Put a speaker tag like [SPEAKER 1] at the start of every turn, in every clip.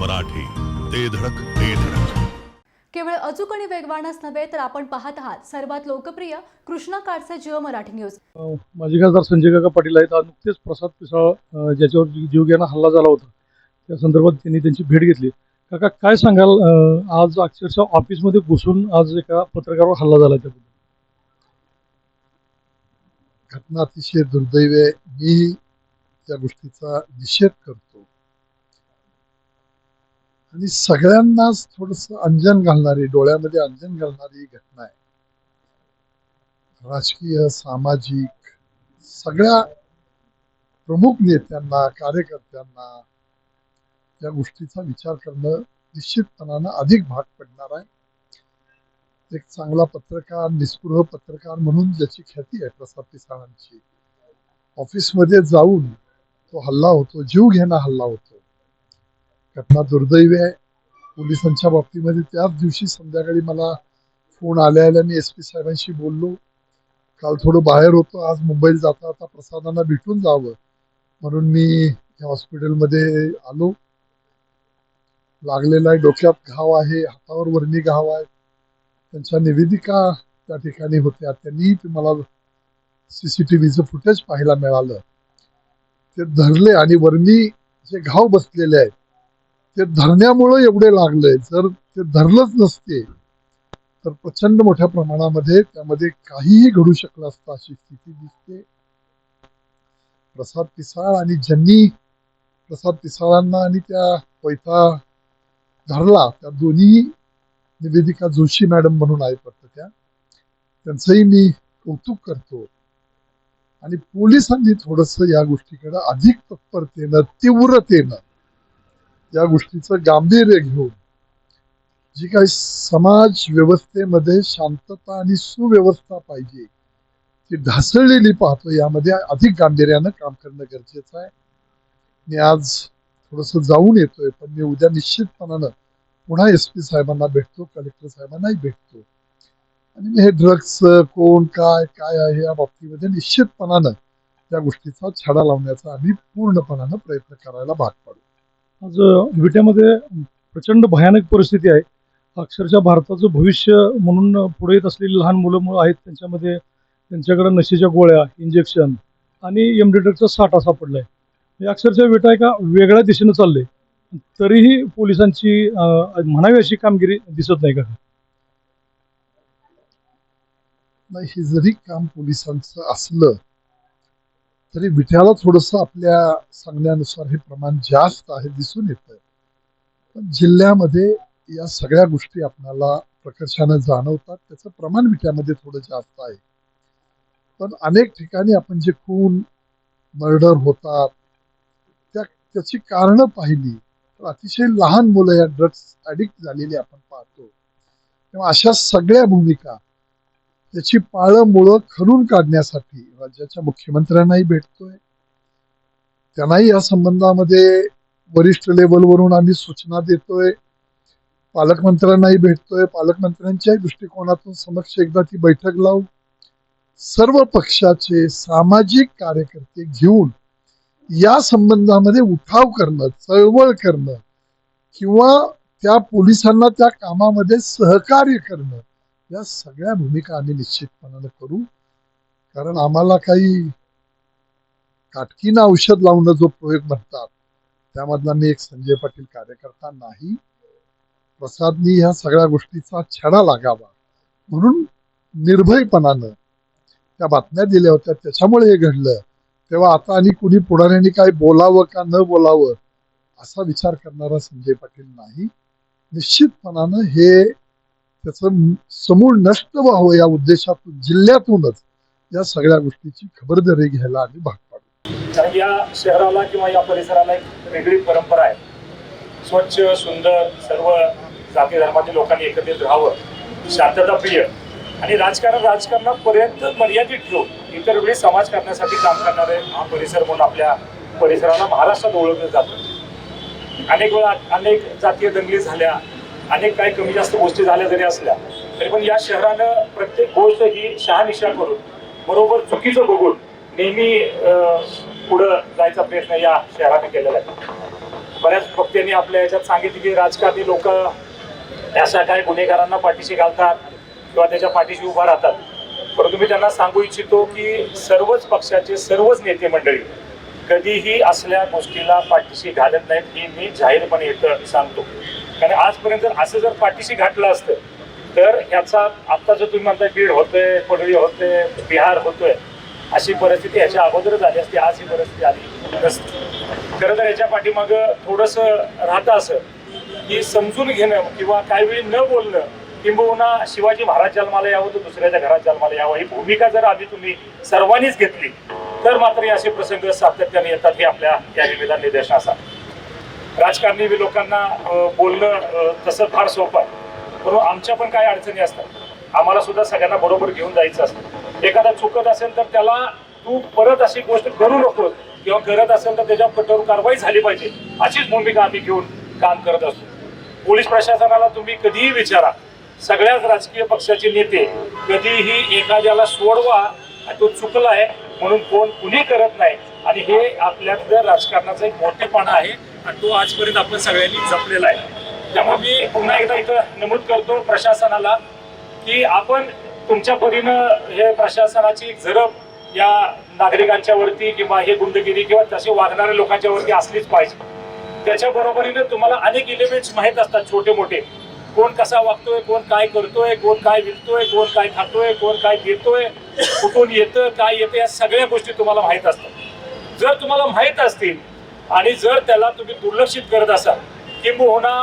[SPEAKER 1] मराठी ते धडक ते धडक.
[SPEAKER 2] केवळ अचूक आणि वेगवानच नव्हे तर आपण पाहत आहात सर्वात लोकप्रिय कृष्णा काडचे जिओ मराठी न्यूज.
[SPEAKER 3] माजी खासदार संजय काका पाटील आहेत. आज नुकतेच प्रसाद पिसाळ ज्याच्यावर जीवघेणा हल्ला झाला होता त्या संदर्भात त्यांनी त्यांची भेट घेतली. काका काय सांगाल? आज अक्षरशः ऑफिसमध्ये घुसून आज एका पत्रकारावर हल्ला झाला त्याबद्दल.
[SPEAKER 4] घटना अतिशय दुर्दैवी आहे. मी त्या गोष्टीचा निषेध करतो. आणि सगळ्यांनाच थोडस अंजन घालणारी डोळ्यामध्ये अंजन घालणारी घटना आहे. राजकीय सामाजिक सगळ्या प्रमुख नेत्यांना कार्यकर्त्यांना या गोष्टीचा विचार करणं निश्चितपणानं अधिक भाग पडणार आहे. एक चांगला पत्रकार निस्पृह पत्रकार म्हणून ज्याची ख्याती आहे प्रसाद पिसाळांची. ऑफिसमध्ये जाऊन तो हल्ला होतो जीव घेणा हल्ला होतो. घटना दुर्दैवी आहे. पोलिसांच्या बाबतीमध्ये त्याच दिवशी संध्याकाळी मला फोन आल्या आल्या मी एस पी साहेबांशी बोललो. काल थोडं बाहेर होतो. आज मुंबईला जाता आता प्रसादांना भेटून जावं म्हणून मी या हॉस्पिटलमध्ये आलो. लागलेला आहे डोक्यात घाव आहे. हातावर वर्णी घाव आहे. त्यांच्या निवेदिका त्या ठिकाणी होत्या. त्यांनी ते मला व्हीचं फुटेज पाहायला मिळालं. ते धरले आणि वरणी जे घाव बसलेले आहेत ते धरण्यामुळं एवढे लागले जर ते धरलंच नसते तर प्रचंड मोठ्या प्रमाणामध्ये त्यामध्ये काहीही घडू शकलं असतं अशी स्थिती दिसते. प्रसाद पिसाळ आणि ज्यांनी प्रसाद पिसाळांना आणि त्या पैता धरला त्या दोन्ही निवेदिका जोशी मॅडम म्हणून आहेत वाटतं त्या त्यांचंही मी कौतुक करतो. आणि पोलिसांनी थोडस या गोष्टीकडे अधिक तत्परतेनं तीव्रतेनं या गोष्टीचं गांभीर्य घेऊन जी काही समाज व्यवस्थेमध्ये शांतता आणि सुव्यवस्था पाहिजे ती ढासळलेली पाहतो यामध्ये अधिक गांभीर्यानं काम करणं गरजेचं आहे. मी आज थोडस जाऊन येतोय पण मी उद्या निश्चितपणानं पुन्हा एस पी साहेबांना भेटतो कलेक्टर साहेबांनाही भेटतो. आणि मी हे ड्रग्स कोण काय काय आहे या बाबतीमध्ये निश्चितपणानं त्या गोष्टीचा छडा लावण्याचा आम्ही पूर्णपणानं प्रयत्न करायला भाग पाडू.
[SPEAKER 3] आज विट्यामध्ये प्रचंड भयानक परिस्थिती आहे. अक्षरशः भारताचं भविष्य म्हणून पुढे येत असलेली लहान मुलं मुलं आहेत त्यांच्यामध्ये त्यांच्याकडे नशेच्या गोळ्या इंजेक्शन आणि एमडीडरचा साठा सापडला हे अक्षरशः विटा एका वेगळ्या दिशेनं चालले तरीही पोलिसांची म्हणावी अशी कामगिरी दिसत नाही का?
[SPEAKER 4] नाही हे जरी काम पोलिसांचं असलं तरी विठ्याला थोडस आपल्या सांगण्यानुसार हे प्रमाण जास्त आहे दिसून येत पण जिल्ह्यामध्ये या सगळ्या गोष्टी आपल्याला प्रकर्षानं जाणवतात. त्याचं प्रमाण विठ्यामध्ये थोडं जास्त आहे. पण अनेक ठिकाणी आपण जे खून मर्डर होतात त्या त्याची कारणं पाहिली तर अतिशय लहान मुलं या ड्रग्स ॲडिक्ट झालेली आपण पाहतो. तेव्हा अशा सगळ्या भूमिका त्याची पाळं मुळं खणून काढण्यासाठी राज्याच्या मुख्यमंत्र्यांनाही भेटतोय. त्यांनाही या संबंधामध्ये वरिष्ठ लेवलवरून आम्ही सूचना देतोय. पालकमंत्र्यांनाही भेटतोय. पालकमंत्र्यांच्याही दृष्टिकोनातून समक्ष एकदा ती बैठक लावू. सर्व पक्षाचे सामाजिक कार्यकर्ते घेऊन या संबंधामध्ये उठाव करणं चळवळ करणं किंवा त्या पोलिसांना त्या कामामध्ये सहकार्य करणं या सगळ्या भूमिका आम्ही निश्चितपणानं करू. कारण आम्हाला काही काटकीनं औषध लावणं जो प्रयोग म्हणतात त्यामधला मी एक संजय पाटील कार्यकर्ता नाही. प्रसादनी ह्या सगळ्या गोष्टीचा छडा लागावा म्हणून निर्भयपणानं त्या बातम्या दिल्या होत्या. त्याच्यामुळे हे घडलं. तेव्हा आता आणि कुणी पुढाऱ्यांनी काय बोलावं का न बोलावं असा विचार करणारा संजय पाटील नाही. निश्चितपणानं हे त्याचं समूळ नष्ट व्हावं या उद्देशातून जिल्ह्यातूनच या सगळ्या गोष्टीची खबरदारी घ्यायला आम्ही भाग पाडू.
[SPEAKER 5] कारण या शहराला किंवा या परिसराला एक वेगळी परंपरा आहे. स्वच्छ सुंदर सर्व जाती धर्मातील लोकांनी एकत्रित राहावं शांतता प्रिय आणि राजकारण राजकारणापर्यंत मर्यादित ठेवून इतर वेळी समाज करण्यासाठी काम करणारे हा परिसर म्हणून आपल्या परिसराला महाराष्ट्रात ओळखलं जातं. अनेक वेळा अनेक जातीय दंगली झाल्या अनेक काही कमी जास्त गोष्टी झाल्या जरी असल्या तरी पण या शहरानं प्रत्येक गोष्ट ही शहानिशा करून बरोबर चुकीचं बघून नेहमी पुढं जायचा प्रयत्न या शहराने केलेला आहे. बऱ्याच वक्त्यांनी आपल्या याच्यात सांगितले की राजकारणी लोक अशा काय गुन्हेगारांना पाठीशी घालतात किंवा त्याच्या पाठीशी उभा राहतात. परंतु मी त्यांना सांगू इच्छितो की सर्वच पक्षाचे सर्वच नेते मंडळी कधीही असल्या गोष्टीला पाठीशी घालत नाहीत हे मी जाहीरपणे येतं सांगतो. कारण आजपर्यंत जर असं जर पाठीशी घातलं असतं तर ह्याचा आत्ता जो तुम्ही म्हणताय बीड होतोय पडवी होते बिहार होतोय अशी परिस्थिती ह्याच्या अगोदर झाली असती आज ही परिस्थिती आली नसती. खरं तर याच्या पाठीमागं थोडंसं राहतं असं की समजून घेणं किंवा काही वेळी न बोलणं किंबहुना शिवाजी महाराज जन्माला यावं तर दुसऱ्याच्या घरात जन्माला यावं ही भूमिका जर आधी तुम्ही सर्वांनीच घेतली तर मात्र हे असे प्रसंग सातत्याने येतात हे आपल्या या निवेदन निदर्शनास राजकारणी बी लोकांना बोलणं तसं फार सोपं आहे. म्हणून आमच्या पण काही अडचणी असतात. आम्हाला सुद्धा सगळ्यांना बरोबर घेऊन जायचं असतं. एखादा चुकत असेल तर त्याला तू परत अशी गोष्ट करू नकोस किंवा करत असेल तर त्याच्यावर कठोर कारवाई झाली पाहिजे. अशीच भूमिका आम्ही घेऊन काम करत असतो. पोलीस प्रशासनाला तुम्ही कधीही विचारा. सगळ्याच राजकीय पक्षाचे नेते कधीही एखाद्याला सोडवा तो तो आहे म्हणून कोण कुणी करत नाही. आणि हे आपल्यातलं राजकारणाचं एक मोठेपणा आहे. आणि तो आजपर्यंत आपण सगळ्यांनी जपलेला आहे. त्यामुळे मी पुन्हा एकदा इथं नमूद करतो प्रशासनाला की आपण तुमच्या परीनं हे प्रशासनाची झरप या नागरिकांच्या वरती किंवा हे गुंडगिरी किंवा तसे वागणाऱ्या लोकांच्या वरती असलीच पाहिजे. त्याच्या बरोबरीनं तुम्हाला अनेक इलिमेंट्स माहीत असतात छोटे मोठे कोण कसा वागतोय कोण काय करतोय कोण काय विकतोय कोण काय खातोय कोण काय देतोय कुठून येतं काय येतं या सगळ्या गोष्टी तुम्हाला माहीत असतात. जर तुम्हाला माहीत असतील आणि जर त्याला तुम्ही दुर्लक्षित करत असाल किंबहुना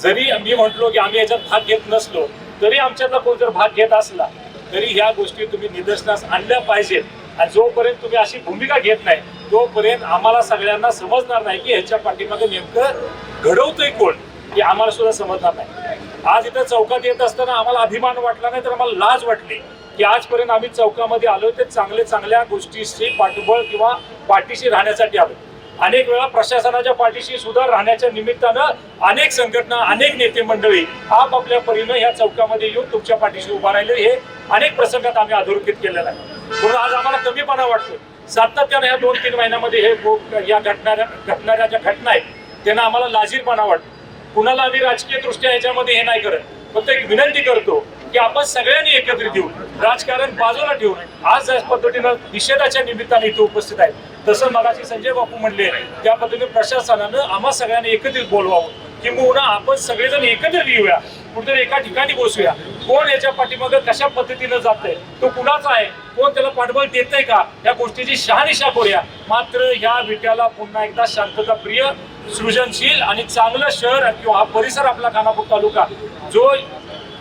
[SPEAKER 5] जरी मी म्हटलो की आम्ही याच्यात भाग घेत नसलो तरी आमच्यातला कोण जर भाग घेत असला तरी ह्या गोष्टी तुम्ही निदर्शनास आणल्या पाहिजेत. आणि जोपर्यंत तुम्ही अशी भूमिका घेत नाही तोपर्यंत आम्हाला सगळ्यांना समजणार नाही की ह्याच्या पाठीमागे नेमकं घडवतोय कोण हे आम्हाला सुद्धा समजणार नाही. आज इथं चौकात येत असताना आम्हाला अभिमान वाटला नाही तर आम्हाला लाज वाटली की आजपर्यंत आम्ही चौकामध्ये आलो ते चांगले चांगल्या गोष्टीशी पाठबळ किंवा पाठीशी राहण्यासाठी आलो अनेक वेळा प्रशासनाच्या पाठीशी सुद्धा राहण्याच्या निमित्तानं अनेक संघटना अनेक नेते मंडळी आपापल्या परीनं या चौकामध्ये येऊन तुमच्या पाठीशी उभा राहिले. हे अनेक प्रसंगात आम्ही अधोरेखित केलेलं आहे. म्हणून आज आम्हाला कमीपणा वाटतो सातत्यानं ह्या दोन तीन महिन्यामध्ये हे या घटणाऱ्या घटणाऱ्या ज्या घटना आहेत त्यांना आम्हाला लाजीरपणा वाटतो कुणाला आम्ही राजकीय दृष्ट्या याच्यामध्ये हे नाही करत. फक्त एक विनंती करतो की आपण सगळ्यांनी एकत्रित येऊन राजकारण बाजूला ठेवून आज ज्या पद्धतीनं निषेधाच्या निमित्ताने इथे उपस्थित आहेत तसं मगाशी संजय बापू म्हणले त्या पद्धतीने प्रशासनानं आम्हा सगळ्यांनी एकत्रित बोलवावं. किंबहुना आपण सगळेजण एकत्रित येऊया. कुठेतरी एका ठिकाणी बसूया. कोण याच्या पाठीमागं कशा पद्धतीनं जातंय तो कुणाचा आहे कोण त्याला पाठबळ देतंय का या गोष्टीची शहानिशा करूया. मात्र ह्या विट्याला पुन्हा एकदा शांतता प्रिय सृजनशील आणि चांगलं शहर किंवा हा परिसर आपला खानापूर तालुका जो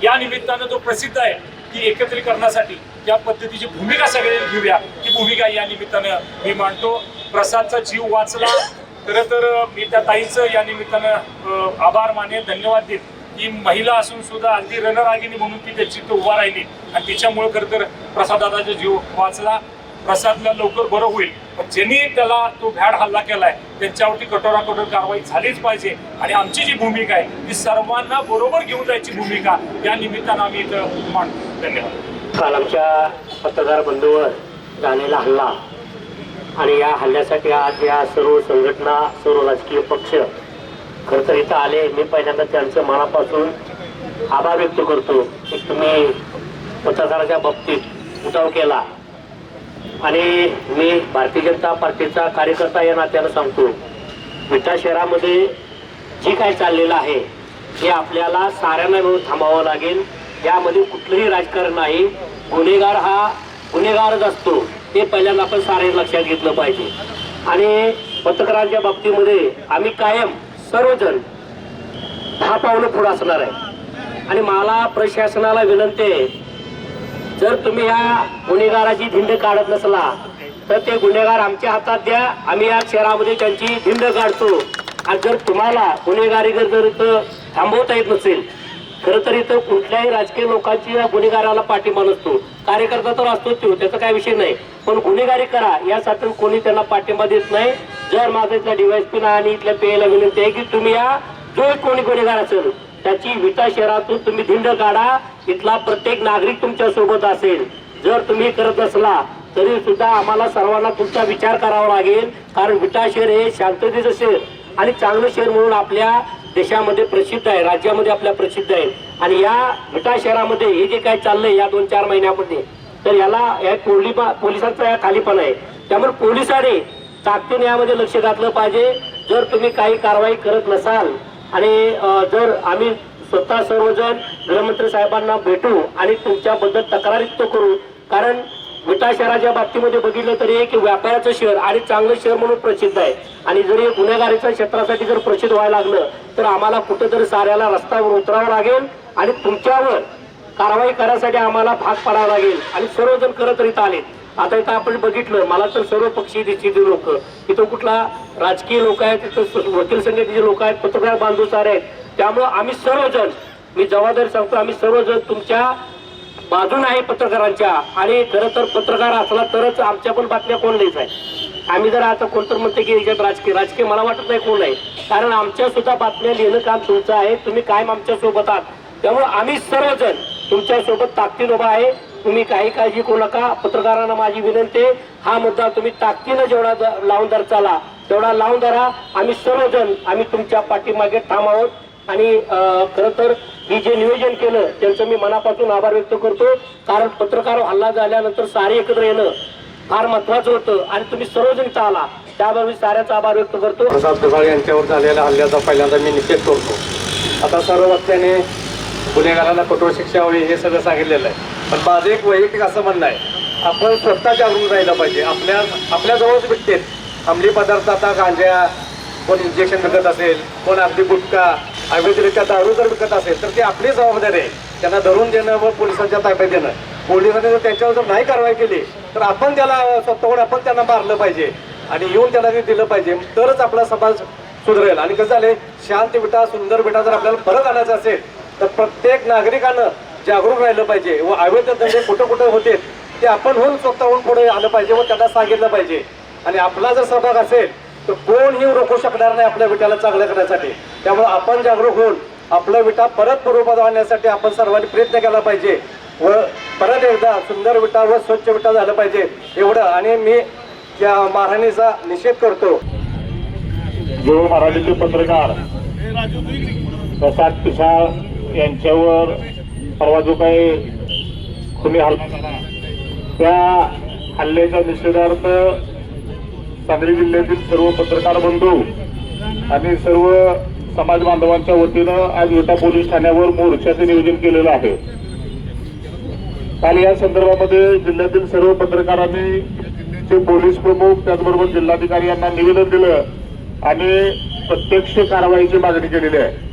[SPEAKER 5] या निमित्तानं जो प्रसिद्ध आहे ती एकत्रीकरणासाठी त्या पद्धतीची भूमिका सगळे घेऊया. ती भूमिका या निमित्तानं मी मांडतो. प्रसादचा जीव वाचला. खरं तर मी त्या ताईचं या निमित्तानं आभार माने धन्यवाद देत की महिला असून सुद्धा अगदी रणरागिनी म्हणून ती त्याची तो उभा राहिली. आणि तिच्यामुळे खरं तर प्रसादाचा जीव वाचला. प्रसादला लवकर बरं होईल. ज्यांनी त्याला तो भ्याड हल्ला केलाय त्यांच्यावरती कठोरा कठोर कारवाई झालीच पाहिजे. आणि आमची जी भूमिका आहे ती सर्वांना बरोबर घेऊन जायची भूमिका या निमित्तानं आम्ही इथं मांडतो. धन्यवाद.
[SPEAKER 6] काल आमच्या पत्रकार बंधूवर झालेला हल्ला आणि या हल्ल्यासाठी आज या सर्व संघटना सर्व राजकीय पक्ष खरं तर इथं आले. मी पहिल्यांदा त्यांचं मनापासून आभार व्यक्त करतो की तुम्ही पत्रकाराच्या बाबतीत उठाव केला. आणि मी भारतीय जनता पार्टीचा कार्यकर्ता या नात्यानं सांगतो विटा शहरामध्ये जे काय चाललेलं आहे हे आपल्याला साऱ्यांना मिळून थांबावं लागेल. यामध्ये कुठलंही राजकारण नाही. गुन्हेगार हा गुन्हेगारच असतो. ते पहिल्यांदा आपण सारे लक्षात घेतलं पाहिजे. आणि पत्रकारांच्या बाबतीमध्ये आम्ही कायम सर्वजण दहा पावलं पुढं असणार आहे. आणि मला प्रशासनाला विनंती आहे जर तुम्ही या गुन्हेगाराची धिंड काढत नसला तर ते गुन्हेगार आमच्या हातात द्या. आम्ही या शहरामध्ये त्यांची धिंड काढतो. आणि जर तुम्हाला गुन्हेगारी जर जर इथं थांबवता येत नसेल खरं तर इथं कुठल्याही राजकीय लोकांची या गुन्हेगाराला पाठिंबा नसतो. कार्यकर्ता तर असतोच तो त्याचा काय विषय नाही. पण गुन्हेगारी करा यासाठी कोणी त्यांना पाठिंबा देत नाही. जर माझं इथल्या डीवायसपीना आणि इथल्या पेला विनंती आहे की तुम्ही या जो कोणी गुन्हेगार असेल त्याची विटा शहरातून तुम्ही धिंड काढा. इथला प्रत्येक नागरिक तुमच्यासोबत असेल. जर तुम्ही करत असला तरी सुद्धा आम्हाला सर्वांना तुमचा विचार करावा लागेल. कारण विटा शहर हे शांततेचं शहर आणि चांगलं शहर म्हणून आपल्या देशामध्ये प्रसिद्ध आहे राज्यामध्ये आपल्या प्रसिद्ध आहे. आणि या विटा शहरामध्ये हे जे काय चाललंय या दोन चार महिन्यामध्ये तर याला या पोली पोलिसांचा या खालीपण आहे. त्यामुळे पोलिसांनी ताकदीने यामध्ये लक्ष घातलं पाहिजे. जर तुम्ही काही कारवाई करत नसाल आणि जर आम्ही स्वतः सर्वजण गृहमंत्री साहेबांना भेटू आणि तुमच्याबद्दल तक्रारी तो करू कारण विटा शहराच्या बाबतीमध्ये बघितलं तरी एक व्यापाराचं शहर आणि चांगलं शहर म्हणून प्रसिद्ध आहे. आणि जर हे गुन्हेगारीच्या क्षेत्रासाठी जर प्रसिद्ध व्हायला लागलं तर आम्हाला कुठेतरी साऱ्याला रस्त्यावर उतरावं लागेल आणि तुमच्यावर कारवाई करण्यासाठी आम्हाला भाग पाडावा लागेल आणि सर्वजण करत इथं आले आता इथं आपण बघितलं मला तर सर्व पक्षी दिसतील लोक. इथं कुठला राजकीय लोक आहेत तिथं वकील संघटनेचे लोक आहेत पत्रकार बांधव आहेत. त्यामुळं आम्ही सर्वजण मी जबाबदारी सांगतो आम्ही सर्वजण तुमच्या बाजून आहे पत्रकारांच्या. आणि खरं तर पत्रकार असला तरच आमच्या पण बातम्या कोण लिहित आहे? आम्ही जर आता कोणतर म्हणते की याच्यात राजकीय राजकीय मला वाटत नाही कोण आहे. कारण आमच्या सुद्धा बातम्या लिहिणं काम तुमचं आहे तुम्ही कायम आमच्यासोबत आहात. त्यामुळे आम्ही सर्वजण तुमच्यासोबत ताकदीन उभा आहे. तुम्ही काही काळजी करू नका. पत्रकारांना माझी विनंती हा मुद्दा तुम्ही ताकदीनं जेवढा द- लावून धर चाला. तेवढा लावून धरा आम्ही सर्वजण आम्ही तुमच्या पाठीमागे ठाम आहोत. आणि खरं तर ही जे नियोजन केलं त्यांचं मी मनापासून आभार व्यक्त करतो. कारण पत्रकार हल्ला झाल्यानंतर सारे एकत्र येणं फार महत्वाचं होतं. आणि तुम्ही सर्वजण इथं आला. मी साऱ्याचा आभार व्यक्त करतो.
[SPEAKER 7] प्रसाद प्रसाद यांच्यावर झालेल्या हल्ल्याचा पहिल्यांदा मी निषेध करतो. आता सर्व वक्त्याने गुन्हेगारांना कठोर शिक्षा व्हावी हे सगळं सांगितलेलं आहे. पण माझं एक वैयक्तिक असं म्हणणं आहे आपण स्वतः जागरूक राहिलं पाहिजे. आपल्या आपल्याजवळच भेटतेत अंमली पदार्थ आता गांजा कोण इंजेक्शन विकत असेल कोण अगदी गुटखा अवैधरित्या दारू जर विकत असेल तर ती आपली जबाबदारी आहे. त्यांना धरून देणं व पोलिसांच्या ताब्यात देणं. पोलिसांनी जर त्यांच्यावर जर नाही कारवाई केली तर आपण त्याला स्वतःहून आपण त्यांना मारलं पाहिजे. आणि येऊन त्यांना ते दिलं पाहिजे. तरच आपला समाज सुधरेल. आणि कसं झाले शांत विटा सुंदर विटा जर आपल्याला परत आणायचं असेल तर प्रत्येक नागरिकानं जागरूक राहिलं पाहिजे व अवैध धंदे कुठं कुठं होते ते आपण होऊन स्वतःहून पुढे आलं पाहिजे व त्यांना सांगितलं पाहिजे. आणि आपला जर सहभाग असेल तर कोणही रोखू शकणार नाही आपल्या विटाला चांगलं करण्यासाठी. त्यामुळे आपण जागरूक होऊन आपलं विटा परत पूर्वपद आणण्यासाठी आपण सर्वांनी प्रयत्न केला पाहिजे. व परत एकदा सुंदर विटा व स्वच्छ विटा झालं पाहिजे एवढं. आणि मी त्या महाराणीचा निषेध करतो.
[SPEAKER 8] जो मराठीचे पत्रकार प्रसाद पिसाळ यांच्यावर परवा जो काही खुनी हल्ला झाला त्या हल्ल्याच्या निषेधार्थ सांगली जिल्ह्यातील सर्व पत्रकार बंधू आणि सर्व समाज बांधवांच्या वतीनं आज विटा पोलीस ठाण्यावर मोर्चाचे नियोजन केलेलं आहे. काल या संदर्भामध्ये जिल्ह्यातील सर्व पत्रकारांनी जिल्ह्याचे पोलीस प्रमुख त्याचबरोबर जिल्हाधिकारी यांना निवेदन दिलं आणि प्रत्यक्ष कारवाईची मागणी केलेली आहे.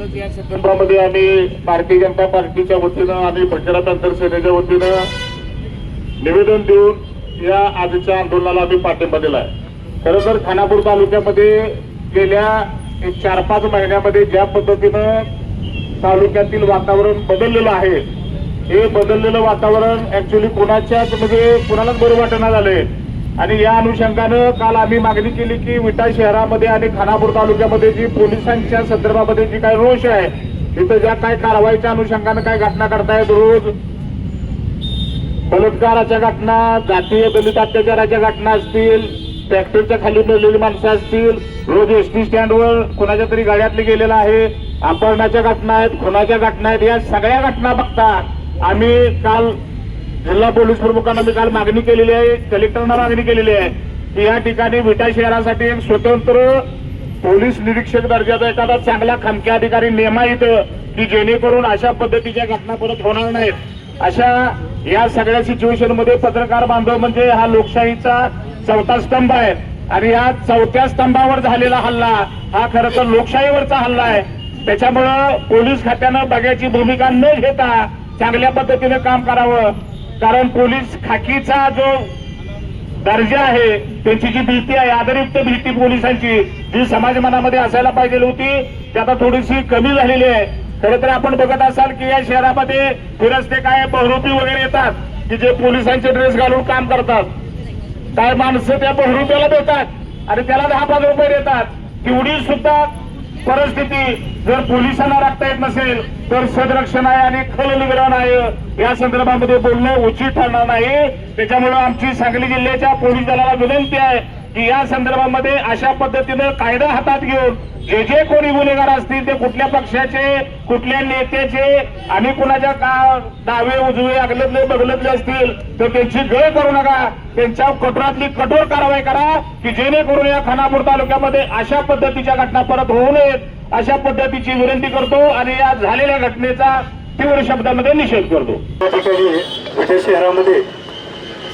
[SPEAKER 8] कालच या संदर्भामध्ये आम्ही भारतीय जनता पार्टीच्या वतीनं आणि बंजारा अंतर सेनेच्या वतीनं निवेदन देऊन या आजच्या आंदोलनाला आम्ही पाठिंबा दिला आहे खरं तर खानापूर तालुक्यामध्ये गेल्या एक चार पाच महिन्यामध्ये ज्या पद्धतीनं तालुक्यातील वातावरण बदललेलं आहे हे बदललेलं वातावरण ऍक्च्युली कोणाच्याच म्हणजे कोणालाच बरं वाटणार झालंय. आणि या अनुषंगानं काल आम्ही मागणी केली की विटा शहरामध्ये आणि खानापूर तालुक्यामध्ये जी पोलिसांच्या संदर्भामध्ये जी काय रोष आहे तिथं ज्या काय कारवाईच्या अनुषंगानं काय घटना करतायत रोज बलात्काराच्या घटना जातीय दलित अत्याचाराच्या घटना असतील ट्रॅक्टरच्या खाली पडलेली माणसं असतील रोज एस टी स्टँडवर कोणाच्या तरी गाड्यातली गेलेला आहे अपहरणाच्या घटना आहेत खुनाच्या घटना आहेत या सगळ्या घटना बघता आम्ही काल जिल्हा पोलीस प्रमुखांना मी काल मागणी केलेली आहे कलेक्टरना मागणी केलेली आहे की या ठिकाणी विटा शहरासाठी एक स्वतंत्र पोलीस निरीक्षक दर्जाचा एखादा चांगला खामक्या अधिकारी नेमा नेमायित की जेणेकरून अशा पद्धतीच्या घटना परत होणार नाहीत. अशा या सगळ्या सिच्युएशनमध्ये पत्रकार बांधव म्हणजे हा लोकशाहीचा चौथा स्तंभ आहे. आणि या चौथ्या स्तंभावर झालेला हल्ला हा खरं तर लोकशाहीवरचा हल्ला आहे. त्याच्यामुळं पोलीस खात्यानं बघायची भूमिका न घेता चांगल्या पद्धतीने काम करावं. कारण पोलीस खाकीचा जो दर्जा आहे त्यांची जी भीती आहे आदरयुक्त भीती पोलिसांची जी समाज मनामध्ये असायला पाहिजे होती ती आता थोडीशी कमी झालेली आहे. खरं तर आपण बघत असाल की या शहरामध्ये फिरस्ते काय बहुरूपी वगैरे येतात की जे पोलिसांचे ड्रेस घालून काम करतात. काय माणसं त्या बहुरूप्याला देतात आणि त्याला दहा पाच रुपये देतात. तेवढी सुद्धा परिस्थिती जर पोलिसांना राखता येत नसेल तर सदरक्षण आहे आणि खल निग्रहण आहे. या संदर्भामध्ये बोलणं उचित ठरणार नाही. त्याच्यामुळे आमची सांगली जिल्ह्याच्या पोलीस दलाला विनंती आहे.
[SPEAKER 5] की या संदर्भामध्ये अशा पद्धतीनं कायदा हातात घेऊन जे जे कोणी गुन्हेगार असतील ते कुठल्या पक्षाचे कुठल्या नेत्याचे आणि कुणाच्या का डावे उजवे अगलतले बगलतले असतील तर त्यांची गळ करू नका. त्यांच्या कठोरातली कठोर कारवाई करा की जेणेकरून या खानापूर तालुक्यामध्ये अशा पद्धतीच्या घटना परत होऊ नयेत. अशा पद्धतीची विनंती करतो आणि या झालेल्या घटनेचा तीव्र शब्दामध्ये निषेध करतो.
[SPEAKER 9] त्या ठिकाणी शहरामध्ये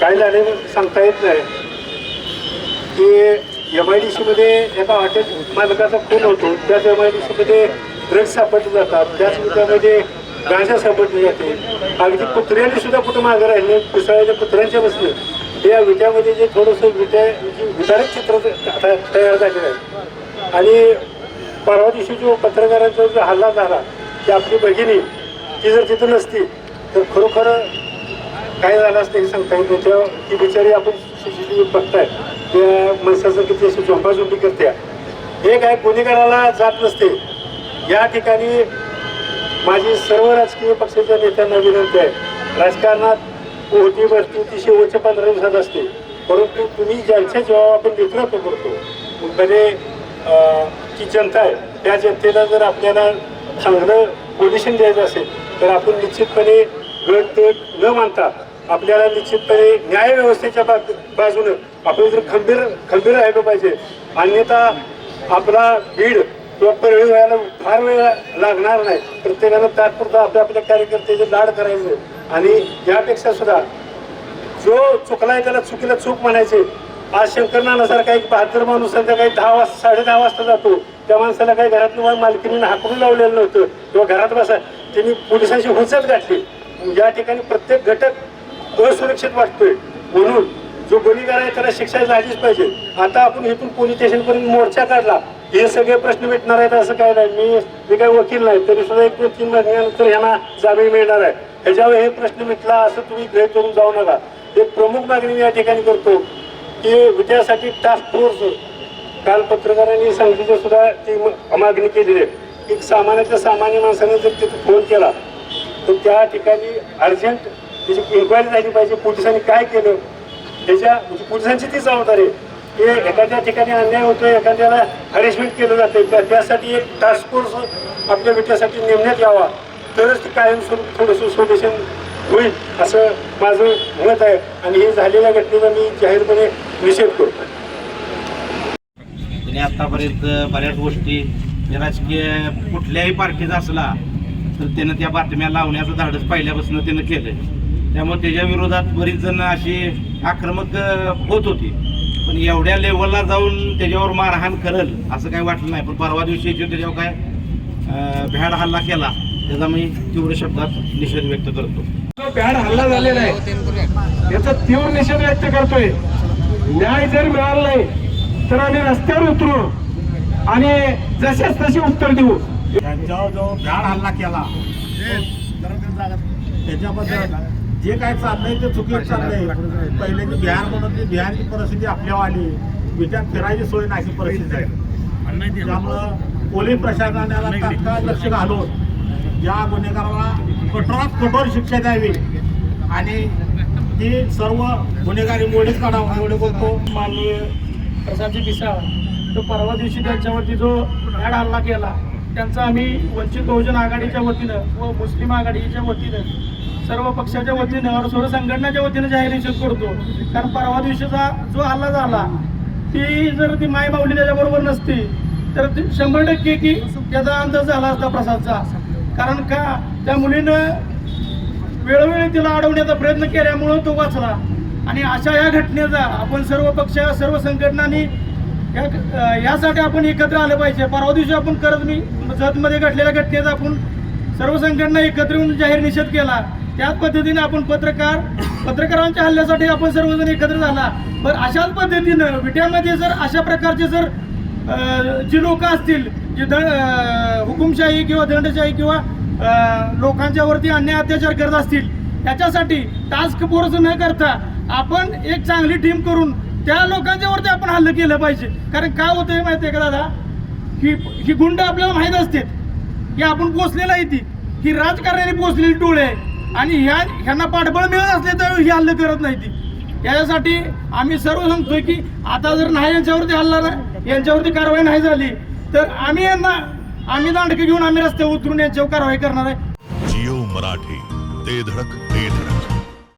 [SPEAKER 9] काय झाले सांगता येत नाही. की एम आय डी सीमध्ये एका हॉटेल मालकाचा खून होतो. त्याच एम आय डी सीमध्ये ड्रग्ज सापडले जातात. त्याच त्यामध्ये गांजा सापडली जाते. अगदी कुत्र्यांनी सुद्धा कुठं मागे राहिले पिसाळ्याच्या कुत्र्यांच्या बसले. या विट्यामध्ये जे थोडंसं विट्या म्हणजे विदारक चित्र तयार झालेलं आहे. आणि परवा दिवशी जो पत्रकारांचा जो हल्ला झाला की आपली भगिनी ती जर तिथं नसती तर खरोखर काय झालं असतं हे सांगता येईल नाही. तेव्हा ती बिचारी आपण सी सी टी व्ही बघताय त्या माणसाचं किती अशी झोंपाझोंपी करते. हे काय गुन्हेगाराला जात नसते. या ठिकाणी माझी सर्व राजकीय पक्षाच्या नेत्यांना विनंती आहे. राजकारणात ओटी भरती ती शेवटच्या पंधरा दिवसात असते. परंतु तुम्ही ज्यांच्या जेव्हा आपण नेतृत्व करतो म्हणजे जी जनता आहे त्या जनतेला जर आपल्याला चांगलं पोझिशन द्यायचं असेल तर आपण निश्चितपणे गट तट न मानता आपल्याला निश्चितपणे न्याय व्यवस्थेच्या बाजूनं आपण जर खंबीर खंबीर राहिलं पाहिजे. अन्यथा आपला बीड किंवा परळी व्हायला फार वेळ लागणार नाही. प्रत्येकानं तात्पुरता आपल्या आपल्या कार्यकर्त्याचे लाड करायचे. आणि यापेक्षा सुद्धा जो चुकलाय त्याला चुकीला चूक म्हणायचे. आज शंकर नानासारखा एक बहात्तर माणूस संध्याकाळी दहा वाजता साडे दहा वाजता जातो. त्या माणसाला काही घरातून मालकीने हाकडून लावलेलं नव्हतं. किंवा घरात बसा त्यांनी पोलिसांची हुचत घातली. या ठिकाणी प्रत्येक घटक असुरक्षित वाटतोय. म्हणून जो गुन्हेगार आहे त्याला शिक्षा झालीच पाहिजे. आता आपण इथून पोलीस स्टेशनपर्यंत मोर्चा काढला. हे सगळे प्रश्न मिटणार आहेत असं काय नाही. मी मी काही वकील नाही. तरी सुद्धा एक दोन तीन महिन्यानंतर यांना जामीन मिळणार आहे. ह्याच्यावर हे प्रश्न मिटला असं तुम्ही गैर करून जाऊ नका. एक प्रमुख मागणी मी या ठिकाणी करतो की विद्यासाठी टास्क फोर्स काल पत्रकारांनी सांगितलं सुद्धा ती म- मागणी केलेली आहे. की सामान्याच्या सामान्य माणसाने जर तिथे फोन केला तर त्या ठिकाणी अर्जंट त्याची इन्क्वायरी झाली पाहिजे पोलिसांनी काय केलं? त्याच्या म्हणजे पोलिसांची ती जबाबदारी की एखाद्या ठिकाणी अन्याय होतोय एखाद्याला हरेसमेंट केलं जाते त्या त्यासाठी एक टास्क फोर्स आपल्या विट्यासाठी नेमण्यात यावा. तरच ती कायमस्वरूपी थोडंसं सोल्युशन होईल असं माझं मत आहे. आणि हे झालेल्या घटनेचा मी जाहीरपणे निषेध करतो.
[SPEAKER 10] त्याने आतापर्यंत बऱ्याच गोष्टी राजकीय कुठल्याही पार्टीचा असला तर त्यानं त्या बातम्या लावण्याचं धाडस पहिल्यापासून त्यानं आहे त्यामुळे त्याच्या विरोधात बरीच जण अशी आक्रमक होत होती. पण एवढ्या लेवलला जाऊन त्याच्यावर मारहाण करल असं काही वाटलं नाही. पण परवा दिवशी जो त्याच्यावर काय भ्याड हल्ला केला त्याचा मी तीव्र शब्दात निषेध व्यक्त करतो.
[SPEAKER 11] भ्याड हल्ला झालेला आहे. याचा तीव्र निषेध व्यक्त करतोय. न्याय जर मिळाला नाही तर आम्ही रस्त्यावर उतरू आणि जसेच तसे उत्तर देऊ.
[SPEAKER 12] त्यांच्यावर जो भ्याड हल्ला केला त्याच्याबद्दल जे काय चाललंय ते चुकीचं चाललंय. पहिले म्हणून ती बिहारची परिस्थिती आपल्यावर आली. विचार फिरायची सोय नाही अशी परिस्थिती आहे. त्यामुळं पोलीस प्रशासनाला तात्काळ लक्ष घालून या गुन्हेगाराला कठोरात कठोर शिक्षा द्यावी. आणि ती सर्व गुन्हेगारी मोडीत काढावं. एवढे बोलतो.
[SPEAKER 11] माननीय प्रसादजी पिसाळ तो परवा दिवशी त्यांच्यावरती जो भ्याड हल्ला केला त्यांचा आम्ही वंचित बहुजन आघाडीच्या वतीनं व मुस्लिम आघाडीच्या वतीनं सर्व पक्षाच्या वतीनं सर्व संघटनाच्या वतीनं जाहीर निषेध करतो. कारण परवा दिवशीचा जो हल्ला झाला ती जर ती माय माऊली त्याच्याबरोबर नसती तर ती शंभर टक्के की त्याचा अंदाज झाला असता प्रसादचा. कारण का त्या मुलीनं वेळोवेळी तिला अडवण्याचा प्रयत्न केल्यामुळं तो वाचला. आणि अशा या घटनेचा आपण सर्व पक्ष सर्व संघटनांनी या यासाठी आपण एकत्र आलं पाहिजे. परवा दिवशी आपण करत मी जतमध्ये घडलेल्या घटनेचा आपण सर्व संघटना एकत्र येऊन जाहीर निषेध केला. त्याच पद्धतीने आपण पत्रकार पत्रकारांच्या हल्ल्यासाठी आपण सर्वजण एकत्र झाला. पण अशाच पद्धतीनं विट्यामध्ये जर अशा प्रकारचे जर जी लोक असतील जे द हुकुमशाही किंवा दंडशाही किंवा लोकांच्यावरती अन्याय अत्याचार करत असतील त्याच्यासाठी टास्क फोर्स न करता आपण एक चांगली टीम करून त्या लोकांच्यावरती आपण हल्लं केलं पाहिजे. कारण काय होतंय माहिती आहे का दादा? ही ही गुंड आपल्याला माहीत असते की आपण पोचलेलं आहे ती ही राजकारणाने पोचलेली टोळी आहे. आणि ह्या ह्यांना पाठबळ मिळत असले तर ही हल्ले करत नाही ती. याच्यासाठी आम्ही सर्व सांगतोय की आता जर नाही यांच्यावरती हल्ला नाही यांच्यावरती कारवाई नाही झाली तर आम्ही यांना आम्ही दांडके घेऊन आम्ही रस्त्यावर उतरून यांच्यावर कारवाई करणार आहे.
[SPEAKER 1] जिओ मराठी ते धडक ते